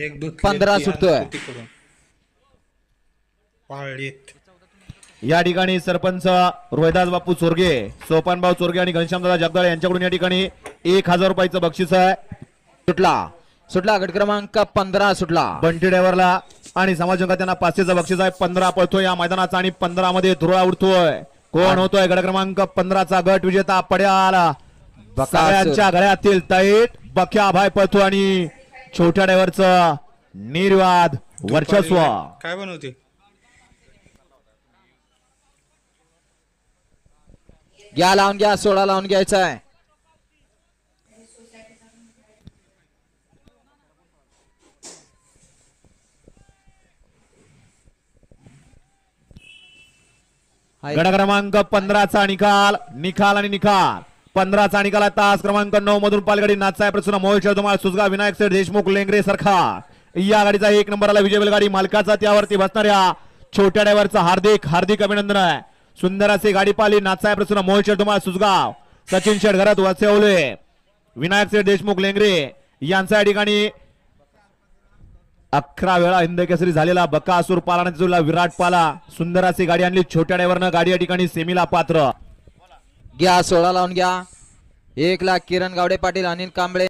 एक दूध पंधरा सुटतोय. या ठिकाणी सरपंच रोहिदास बापू चोरगे सोपानभाऊ चोरगे आणि घनश्यामदादा जगदाळ यांच्याकडून या ठिकाणी एक हजार रुपयाचं बक्षीस आहे. सुटला. सुटला गट क्रमांक पंधरा सुटला. बंटी ड्रायव्हरला आणि समाजंगा त्यांना पाचशेचं बक्षीस आहे. पंधरा पळतोय या मैदानाचा आणि पंधरा मध्ये धुरळा उडतोय. कोण होतोय गड क्रमांक पंधराचा गट? विजेता पड्याला. सगळ्यांच्या गळ्यातील तैट बख्या भाई पळतो आणि छोट्या ड्रायव्हरचं निर्वाद वर्चस्व. काय बनवते? घ्या लावून घ्या सोळा लावून घ्यायचा आहे. गड क्रमांक पंधराचा निकाल निकाल आणि निकाल. पंधराचा निकाल तास क्रमांक नऊ मधून पालगडी नाथसाहेब प्रसन्न मोहित शर्दुमाळ सुजगा विनायक सेठ देशमुख लेंगरे सरकार या गाडीचा एक नंबर आला विजय बैलगाडी मालकाचा त्यावरती बसणाऱ्या छोट्या ड्रायव्हरचा हार्दिक हार्दिक अभिनंदन आहे. सुंदर असे गाडी पाली नाथसाहेब प्रसन्न मोहित शर्दुमाळ सुजगाव. सचिन शेठ घरात वसवले विनायक सेठ देशमुख लेंगरे यांचा या ठिकाणी अकरा वेळा हिंद केसरी झालेला बकासूर पालाने जुळला विराट पाला. सुंदर अशी गाडी आणली. छोट्या ड्रायव्हरनं गाडी या ठिकाणी सेमीला पात्र. घ्या सोळा लावून घ्या. एक लाख किरण गावडे पाटील अनिल कांबळे.